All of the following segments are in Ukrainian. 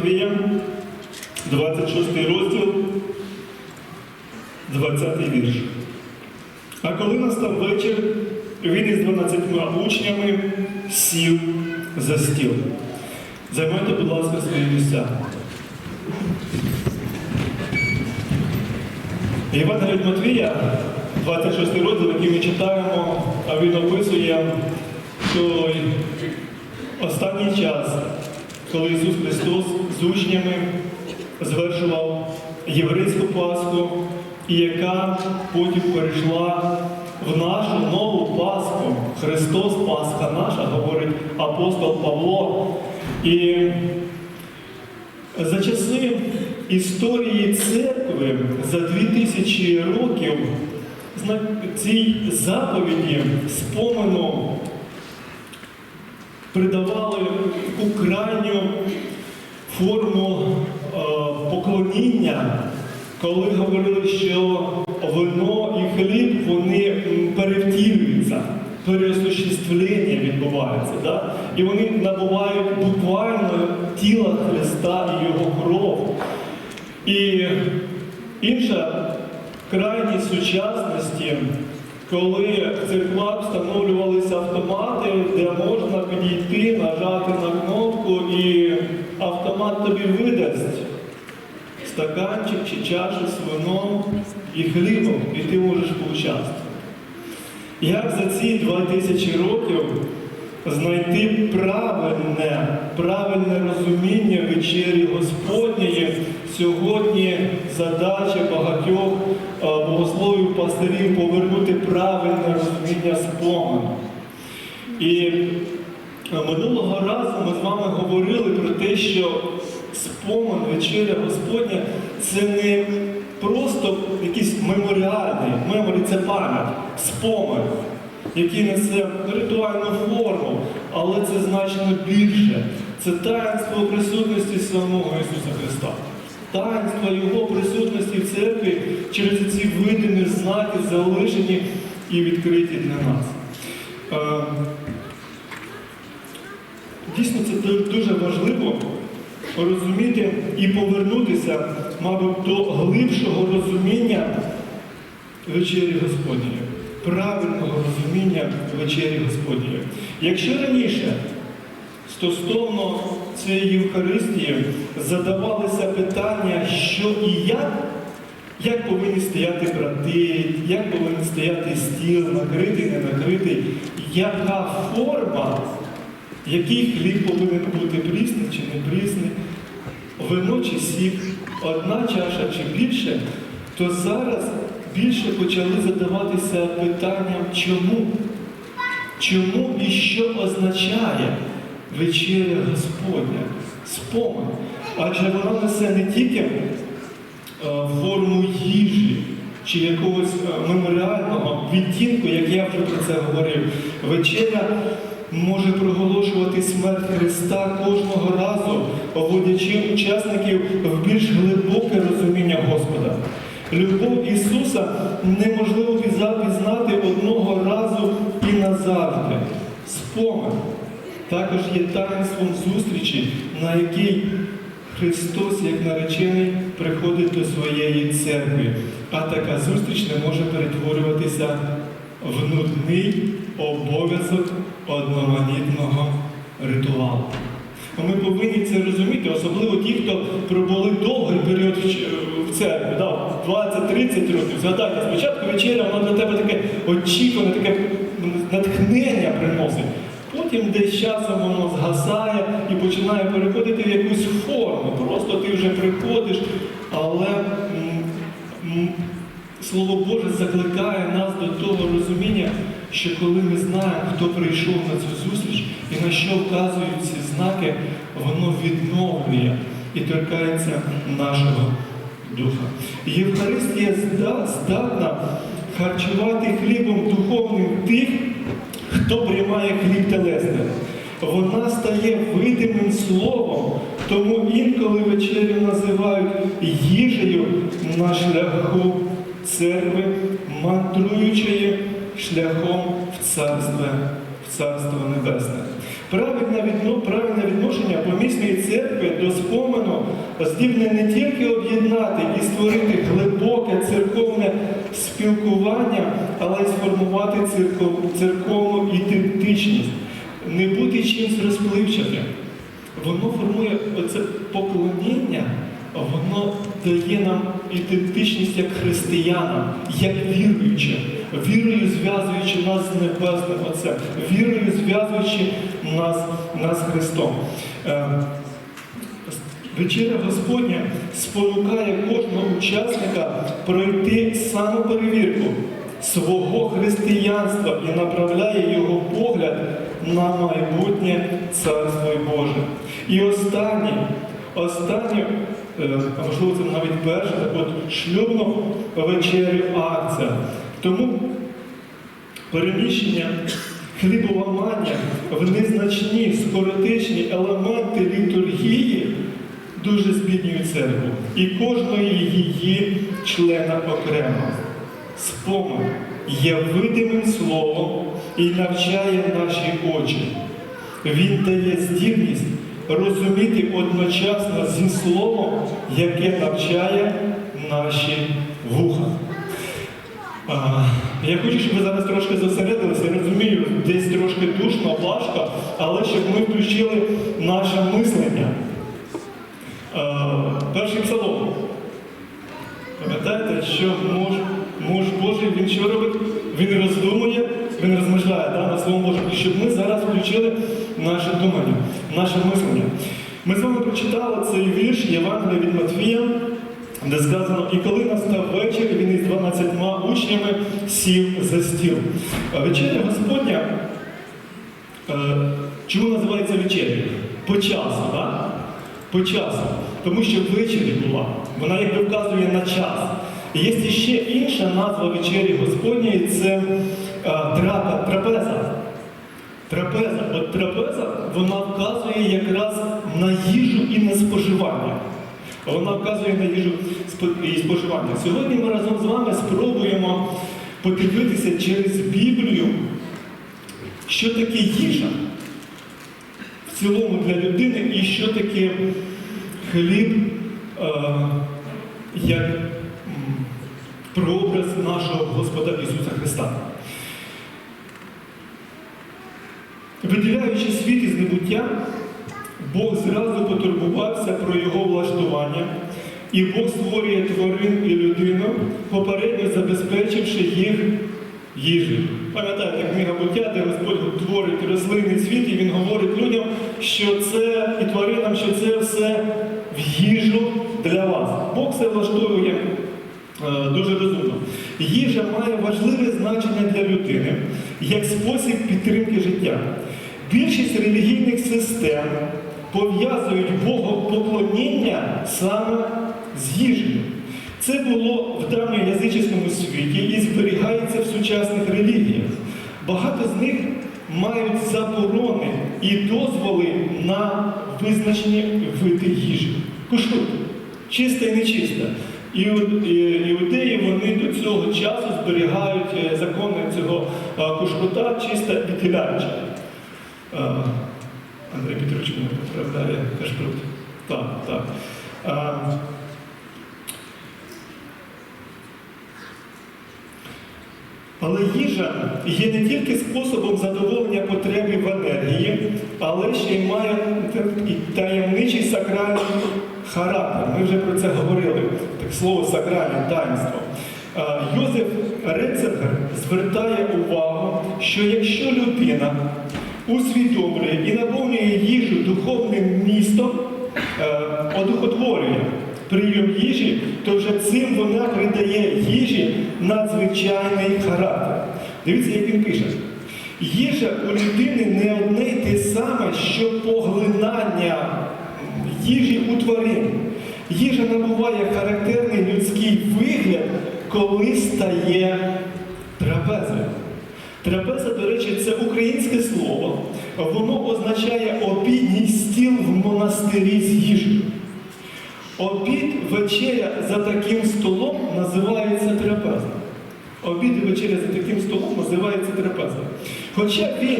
Матвія, 26 розділ, 20 вірш. А коли настав вечір, він із 12 учнями сів за стіл. Займайте, будь ласка, свої місця. Від Матвія, 26 розділ, який ми читаємо, а він описує той останній час, коли Ісус Христос з учнями звершував єврейську Пасху, і яка потім перейшла в нашу нову Пасху. Христос, Пасха наша, говорить апостол Павло. І за часи історії церкви за 2000 років цій заповіді спомену придавали крайню форму е, поклоніння, коли говорили, що вино і хліб вони перевтілюються, переосуществлення відбувається. Да? І вони набувають буквально тіла Христа і Його кров. І інша крайність сучасності, коли в церквах встановлювалися автомати, де можна підійти, нажати на кнопку, і автомат тобі видасть стаканчик чи чашу з вином і хлібом, і ти можеш поучаствувати. Як за ці два тисячі років знайти правильне, правильне розуміння вечері Господньої, сьогодні задача багатьох богословів пастирів повернути правильне розуміння спомену. І минулого разу ми з вами говорили про те, що спомин вечеря Господня це не просто якийсь меморіальний, меморі це пам'ять, спомин, який несе ритуальну форму, але це значно більше. Це таїнство присутності самого Ісуса Христа. Таїнство Його присутності в церкві через ці видимі знаки залишені і відкриті для нас. Дійсно, це дуже важливо розуміти і повернутися, мабуть, до глибшого розуміння вечері Господньої, правильного розуміння вечері Господньої. Якщо раніше стосовно цієї Євхаристії задавалися питання, що і як, як повинні стояти брати, як повинен стояти стіл, накритий, не накритий, яка форма, який хліб повинен бути прісний чи не прісний, вино чи сік, одна чаша чи більше, то зараз більше почали задаватися питанням, чому? Чому і що означає вечеря Господня, спомин? Адже вона несе не тільки е, форму їжі чи якогось е, меморіального відтінку, як я вже про це говорив. Вечеря може проголошувати смерть Христа кожного разу, вводячи учасників в більш глибоке розуміння Господа. Любов Ісуса неможливо пізнати одного разу і назавжди. Спомин також є таїнством зустрічі, на якій Христос, як наречений, приходить до своєї церкви. А така зустріч не може перетворюватися в нудний обов'язок одноманітного ритуалу. Ми повинні це розуміти, особливо ті, хто пробули довгий період в церкві, да, 20-30 років. Згадайте, спочатку вечеря, вона для тебе таке очікуване, таке натхнення приносить. Потім десь часом воно згасає і починає переходити в якусь форму. Просто ти вже приходиш, але Слово Боже закликає нас до того розуміння, що коли ми знаємо, хто прийшов на цю зустріч і на що вказують ці знаки, воно відновлює і торкається нашого духа. Євхаристія здатна харчувати хлібом духовним тих, хто приймає хліб телесний. Вона стає видимим словом, тому інколи вечерю називають їжею на шляху церкви, мандруючої шляхом в царство, в царство небесне. Правильне, відно, правильне відношення помісної церкви до спомену здібне не тільки об'єднати і створити глибоке церковне спілкування, але й сформувати церков- церковну ідентичність, не бути чимось розпливчатим. Воно формує оце поклоніння, воно дає нам ідентичність як християнам, як віруючим, вірою зв'язуючи нас з Небесним Отцем, вірою зв'язуючи нас, нас Христом. Е, Вечеря Господня спонукає кожного учасника пройти самоперевірку свого християнства і направляє його погляд на майбутнє Царство Боже. І останнє, останнє, е, а можливо, це навіть перше, от шлюбну вечерю акція. Тому переміщення хліболамання в незначні скоротичні елементи літургії дуже збіднюють церкву і кожної її члена окремо. Спомин є видимим словом і навчає наші очі. Він дає здібність розуміти одночасно зі словом, яке навчає наші вуха. А, Я хочу, щоб ви зараз трошки зосередилися. Я розумію, десь трошки душно, важко, але щоб ми включили наше мислення. А, Перший псалом. Пам'ятаєте, що муж, муж Божий, він що робить? Він роздумує, він розмишляє да, над Словом Божим. І щоб ми зараз включили наше думання, наше мислення. Ми з вами прочитали цей вірш Євангелія від Матвія, де сказано, і коли настав вечір, він із 12 учнями сів за стіл. Вечеря Господня, е, чому називається вечеря? По часу, так? По часу. Тому що ввечері була. Вона якби вказує на час. І є ще інша назва вечері Господньої це е, трапа, трапеза. Трапеза. От трапеза вона вказує якраз на їжу і на споживання. Вона вказує на їжу і споживання. Сьогодні ми разом з вами спробуємо подивитися через Біблію, що таке їжа в цілому для людини і що таке хліб е, як прообраз нашого Господа Ісуса Христа. Виділяючи світ із небуття, Бог зразу потурбувався про його влаштування, і Бог створює тварин і людину, попередньо забезпечивши їх їжею. Пам'ятаєте, книга буття, де Господь творить рослинний світ, і Він говорить людям, що це і тваринам, що це все в їжу для вас. Бог це влаштовує Е, Дуже розумно. Їжа має важливе значення для людини як спосіб підтримки життя. Більшість релігійних систем пов'язують богопоклоніння саме з їжею. Це було в давньоязичному світі і зберігається в сучасних релігіях. Багато з них мають заборони і дозволи на визначені види їжі. Куштуйте, чиста і нечиста. І іудеї вони до цього часу зберігають е, закони цього е, кушкута чисто відділяючи. Е, Андрій Петрович мене поправляє теж про так, так. Е, Але їжа є не тільки способом задоволення потреби в енергії, але ще й має таємничий сакральний характер. Ми вже про це говорили. Так слово сакральне таїнство. Йозеф Реценгер звертає увагу, що якщо людина усвідомлює і наповнює їжу духовним містом, е, одухотворює прийом їжі, то вже цим вона придає їжі надзвичайний характер. Дивіться, як він пише. Їжа у людини не одне й те саме, що поглинання їжі у тварин. Їжа набуває характерний людський вигляд, коли стає трапезою. Трапеза, до речі, це українське слово. Воно означає обідній стіл в монастирі з їжею. Обід вечеря за таким столом називається трапеза. Обід і вечеря за таким столом називається трапеза. Хоча він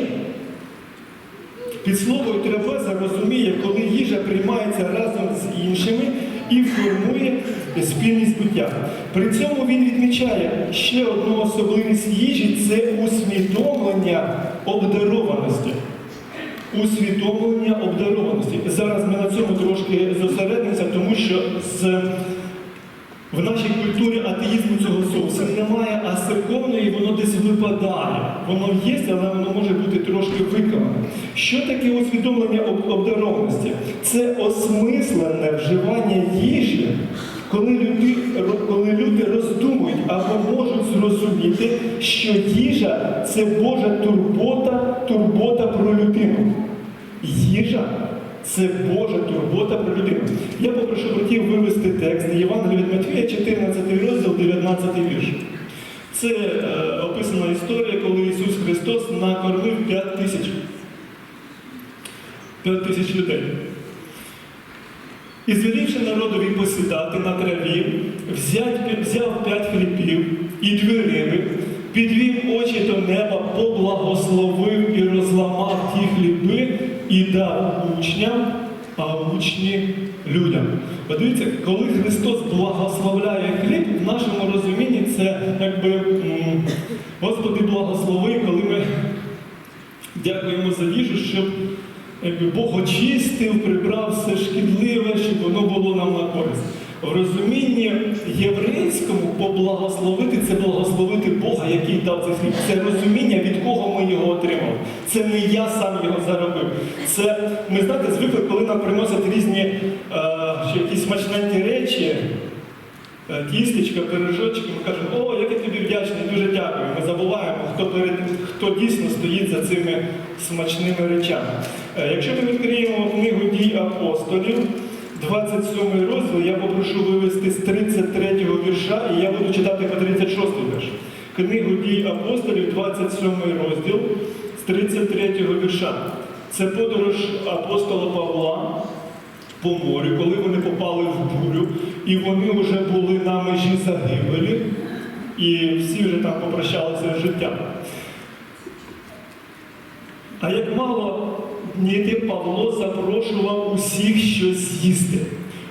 під словою трапеза розуміє, коли їжа приймається разом з іншими, і формує спільність буття. При цьому він відмічає ще одну особливість їжі це усвідомлення обдарованості. Усвідомлення обдарованості. Зараз ми на цьому трошки зосередимося, тому що з в нашій культурі атеїзму цього зовсім немає, а церковної воно десь випадає. Воно є, але воно може бути трошки виконане. Що таке усвідомлення об- обдарованості? Це осмислене вживання їжі, коли люди, коли люди роздумують або можуть зрозуміти, що їжа це Божа турбота, турбота про людину. Їжа це Божа турбота про людину. Я попрошу братів вивести текст Євангелія від Матвія, 14 розділ, 19 вірш. Це е, описана історія, коли Ісус Христос накормив 5 тисяч. 5 тисяч людей. І звелівши народові посідати на траві, взяв п'ять хлібів і дві риби, підвів очі до неба, поблагословив і розламав ті хліби і дав учням, а учні людям. Подивіться, коли Христос благословляє хліб, в нашому розумінні це якби Господи благослови, коли ми дякуємо за їжу, щоб якби Бог очистив, прибрав все шкідливе, щоб воно було нам на користь. В розумінні єврейському поблагословити це благословити Бога, який дав цей хліб. Це розуміння, від кого ми його отримали. Це не я сам його заробив. Це ми знаєте, звикли, коли нам приносять різні е, якісь смачненькі речі. Е, Тістечка, пирожочки, ми кажемо, о, я тобі вдячний, дуже дякую. Ми забуваємо, хто перед хто дійсно стоїть за цими смачними речами. Е, Якщо ми відкриємо книгу дій апостолів, 27 розділ, я попрошу вивести з 33 вірша, і я буду читати по 36 вірш. Книгу дій апостолів, 27 розділ, з 33 вірша. Це подорож апостола Павла по морю, коли вони попали в бурю, і вони вже були на межі загибелі, і всі вже там попрощалися з життям. А як мало дніти, Павло запрошував усіх щось їсти.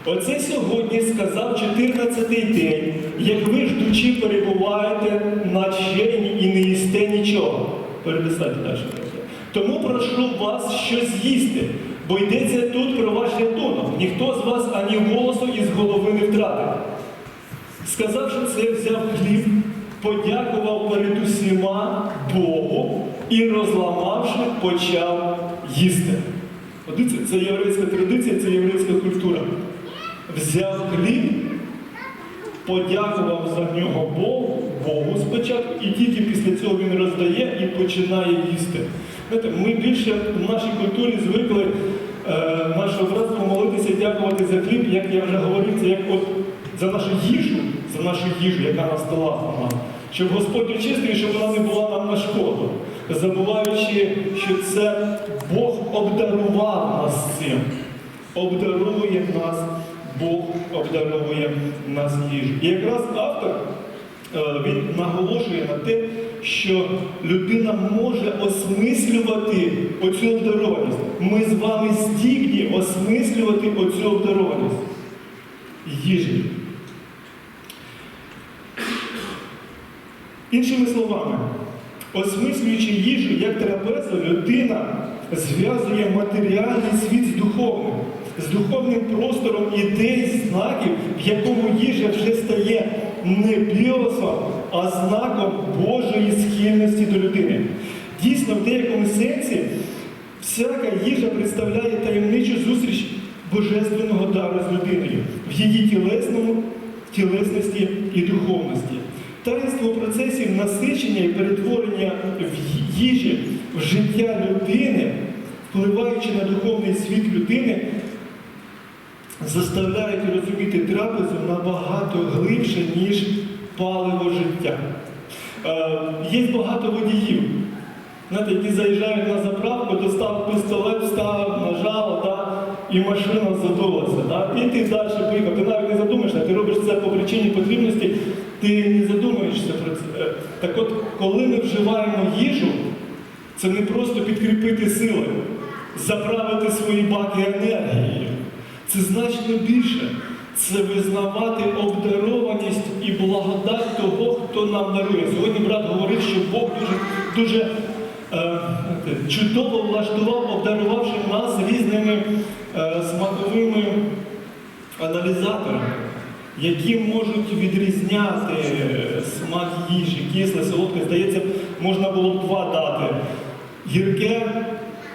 Оце сьогодні сказав 14-й день, як ви ждучи перебуваєте на черні і не їсте нічого. Переписати далі. Тому прошу вас щось їсти, бо йдеться тут про ваш рятунок. Ніхто з вас ані голосу із голови не втратив. Сказавши це, взяв хліб, подякував перед усіма Богу і, розламавши, почав їсти. Це єврейська традиція, це єврейська культура. Взяв хліб, подякував за нього Богу, Богу спочатку, і тільки після цього він роздає і починає їсти. Знаєте, ми більше в нашій культурі звикли е, нашого братства молитися дякувати за хліб, як я вже говорив, це як от за нашу їжу, за нашу їжу, яка на столах у. Щоб Господь очистив, щоб вона не була нам на шкоду, забуваючи, що це Бог обдарував нас цим, обдарує нас, Бог обдаровує нас їжу. І якраз автор е, він наголошує на те, що людина може осмислювати оцю обдарованість. Ми з вами здібні осмислювати оцю обдарованість їжі. Іншими словами, осмислюючи їжу як трапезу, людина зв'язує матеріальний світ з духовним, з духовним простором ідей, знаків, в якому їжа вже стає не біосом, а знаком Божої схильності до людини. Дійсно, в деякому сенсі всяка їжа представляє таємничу зустріч божественного дару з людиною в її тілесному, тілесності і духовності. Таїнство процесів насичення і перетворення в їжі в життя людини, впливаючи на духовний світ людини, заставляють розуміти трапезу набагато глибше, ніж паливо життя. Е, є багато водіїв, знаєте, які заїжджають на заправку, достав пістолет, встав, нажав, да, і машина задулася. Да, і ти далі поїхав. Ти навіть не задумаєшся, ти робиш це по причині потрібності, ти не задумуєшся про це. Е, Так от, коли ми вживаємо їжу, це не просто підкріпити сили, заправити свої баки енергією. Це значно більше. це визнавати обдарованість і благодать того, хто нам дарує. Сьогодні брат говорив, що Бог дуже, дуже е, чудово влаштував, обдарувавши нас різними е, смаковими аналізаторами, які можуть відрізняти смак їжі, кисле, солодке. Здається, можна було б два дати. Гірке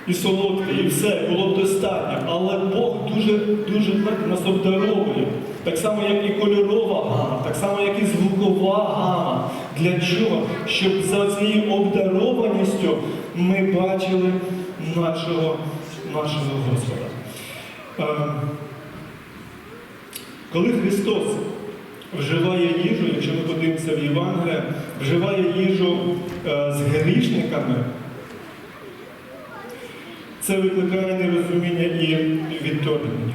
і солодке, і все, було б достатньо. Але Бог дуже, дуже знаєте, нас обдаровує. Так само, як і кольорова гама, так само, як і звукова гама. Для чого? Щоб за цією обдарованістю ми бачили нашого, нашого Господа. Коли Христос вживає їжу, якщо ми подивимося в Євангелія, вживає їжу е, з грішниками, це викликає нерозуміння і відторгнення.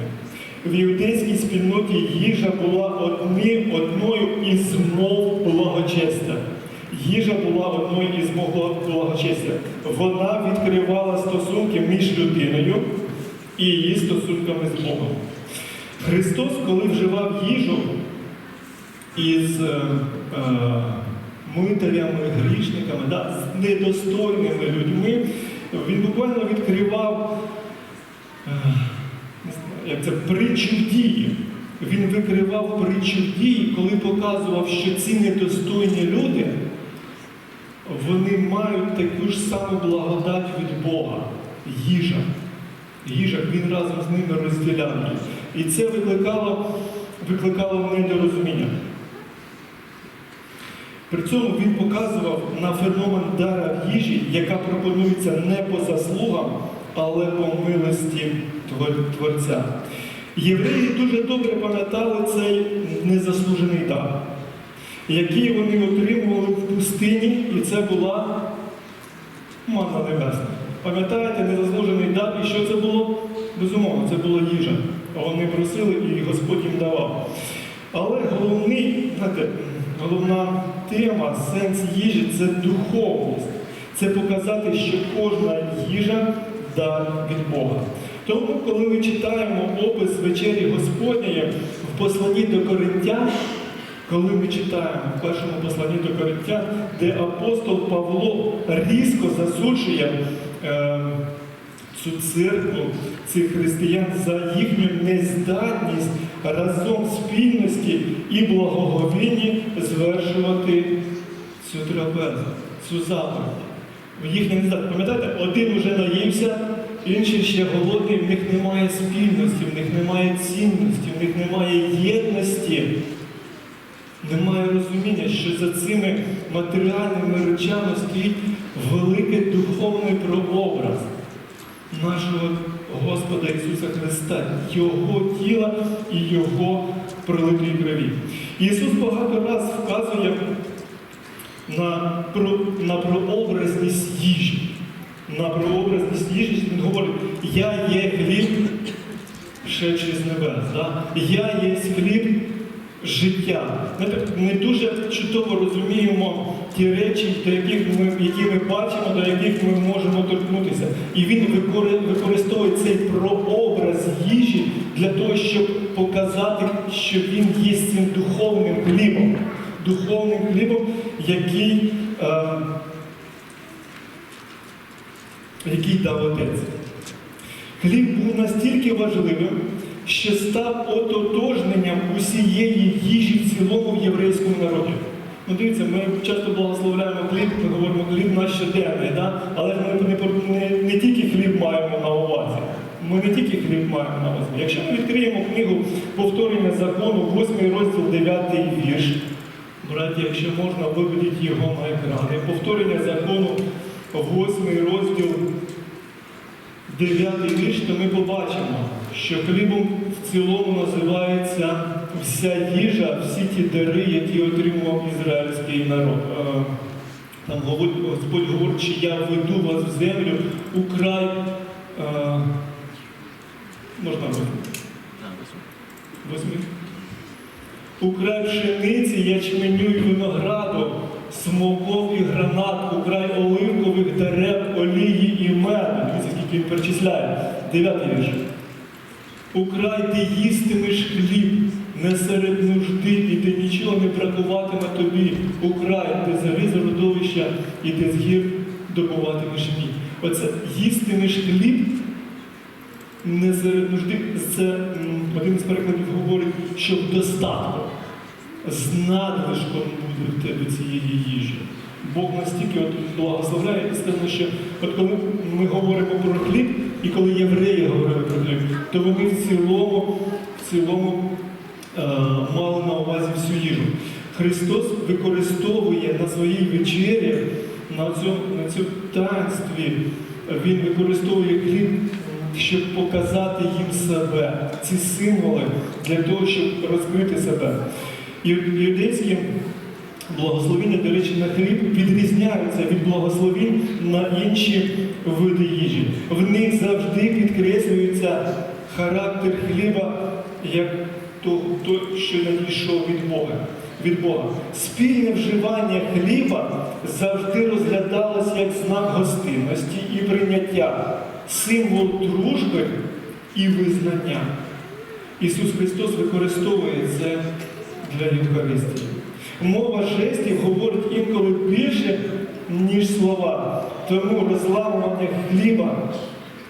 В іудейській спільноті їжа була одні, одною із мов благочестя. Їжа була одною із мов благочестя. Вона відкривала стосунки між людиною і її стосунками з Богом. Христос, коли вживав їжу із е, е, митарями, грішниками, да, з недостойними людьми, він буквально відкривав е, як це, притчу дії. Він викривав притчу дії, коли показував, що ці недостойні люди, вони мають таку ж саму благодать від Бога. Їжа. Їжа, він разом з ними розділяв. І це викликало, викликало недорозуміння. При цьому він показував на феномен дара в їжі, яка пропонується не по заслугам, але по милості Творця. Євреї дуже добре пам'ятали цей незаслужений дар, який вони отримували в пустині, і це була манна небесна. Пам'ятаєте, незаслужений дар, і що це було? Безумовно, це була їжа. Вони просили і Господь їм давав. Але головний, знаєте, головна тема, сенс їжі це духовність. Це показати, що кожна їжа дар від Бога. Тому, коли ми читаємо опис вечері Господньої в посланні до Коринтян, коли ми читаємо в першому посланні до Коринтян, де апостол Павло різко засуджує е, цю церкву, цих християн за їхню нездатність разом спільності і благоговінні звершувати цю трапезу, цю заповідь. В нездатність. Пам'ятаєте, один уже наївся, інший ще голодний, в них немає спільності, в них немає цінності, в них немає єдності. Немає розуміння, що за цими матеріальними речами стоїть великий духовний прообраз нашого Господа Ісуса Христа, Його тіла і Його пролитої крові. Ісус багато раз вказує на, на прообразність їжі. На прообразність їжі він говорить, я є хліб шедший з небес. Да? Я є хліб життя. Ми не дуже чудово розуміємо ті речі, до яких ми, які ми бачимо, до яких ми можемо торкнутися. І він використовує цей прообраз їжі для того, щоб показати, що він є цим духовним хлібом. Духовним хлібом, який, е, який дав отець. Хліб був настільки важливим, що став ототожненням усієї їжі в цілому єврейському народі. Ну дивіться, ми часто благословляємо хліб, ми говоримо хліб наш щоденний, да? але ми не, не, не тільки хліб маємо на увазі. Ми не тільки хліб маємо на увазі. Якщо ми відкриємо книгу повторення закону, 8 розділ 9 вірш, браті, якщо можна, виведіть його на екрани. Повторення закону, 8 розділ дев'ятий вірш, то ми побачимо, що хлібом в цілому називається вся їжа, всі ті дари, які отримував ізраїльський народ. Е, Там говорить, Господь говорить, що я веду вас в землю у край. е, Можна восьмий? Восьмий? У край пшениці, ячменю і винограду, смоков і гранат, у край оливкових дерев, олії і меду. Дивіться, скільки він перечисляє. Дев'ятий вірш. У край ти їстимеш хліб, не серед нужди, і де нічого не бракуватиме тобі у край, де заріза родовища, і де з гір добуватимеш мій. Оце їстимеш хліб не серед нужди. Це один з перекладів говорить, що в з надлишком буде в тебе цієї їжі. Бог настільки от благословляє і сказано, що от коли ми говоримо про хліб, і коли євреї говорили про хліб, то вони в цілому, в цілому е, мали на увазі всю їжу. Христос використовує на своїй вечері, на цьому, на цьому таїнстві, Він використовує хліб, щоб показати їм себе, ці символи для того, щоб розкрити себе. Юдейські благословіння, до речі, на хліб відрізняються від благословінь на інші види їжі. В них завжди підкреслюється характер хліба як то, то що надійшов від Бога. Від Бога. Спільне вживання хліба завжди розглядалось як знак гостинності і прийняття, символ дружби і визнання. Ісус Христос використовує це для Євхаристії. Мова жестів говорить інколи більше, ніж слова. Тому розламування хліба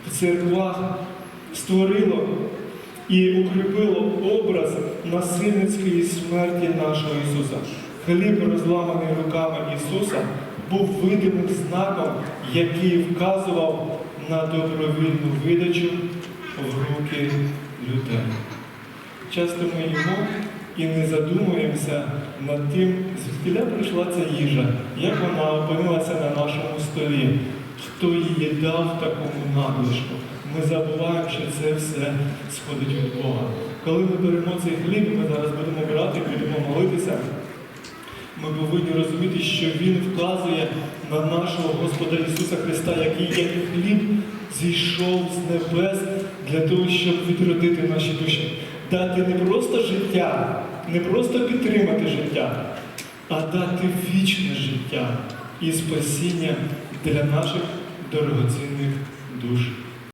в церквах створило і укріпило образ насильницької смерті нашого Ісуса. Хліб, розламаний руками Ісуса, був видимим знаком, який вказував на добровільну видачу в руки людей. Часто ми їмо і не задумуємося над тим, звідки прийшла ця їжа, як вона опинилася на нашому столі, хто її дав такому надлишку. Ми забуваємо, що це все сходить від Бога. Коли ми беремо цей хліб, ми зараз будемо брати, будемо молитися. Ми повинні розуміти, що Він вказує на нашого Господа Ісуса Христа, який як хліб зійшов з небес для того, щоб відродити наші душі, дати не просто життя, не просто підтримати життя, а дати вічне життя і спасіння для наших дорогоцінних душ.